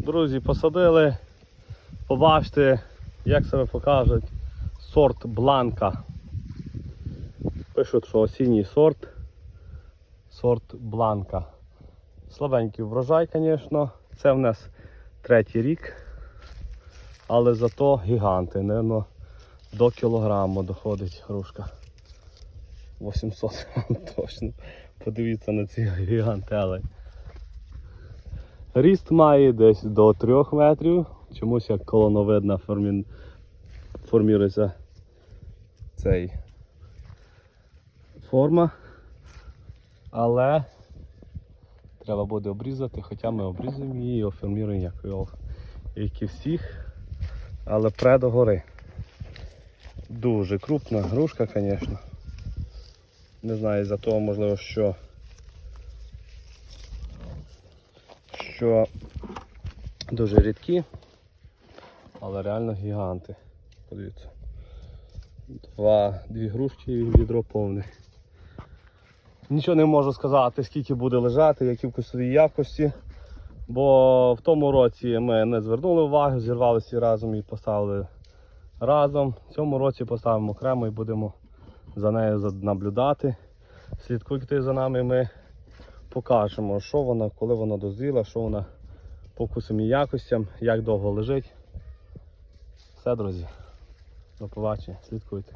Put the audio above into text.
Друзі, посадили. Побачите, як себе покажуть сорт бланка. Пишуть, що осінній сорт. Сорт бланка. Слабенький врожай, звісно. Це в нас третій рік. Але зато гіганти. Наверно, до кілограму доходить грушка. 800 грам точно. Подивіться на ці гіганти, але. Ріст має десь до 3 метрів. Чомусь як колоновидна формі... формірується цей форма. Але треба буде обрізати, хоча ми обрізуємо її і оформіруємо як, як і всіх. Але пре до гори. Дуже крупна грушка, звісно. Не знаю, за того можливо, що що дуже рідкі, але реально гіганти. Подивіться. Два, дві грушки і відро повне. Нічого не можу сказати, скільки буде лежати, які вкусові якості. Бо в тому році ми не звернули уваги, зірвали всі разом і поставили разом. В цьому році поставимо окремо і будемо за нею наблюдати. Слідкуйте за нами, ми покажемо, що вона, коли вона дозріла, що вона по вкусам і якостям, як довго лежить. Все, друзі. До побачення, слідкуйте.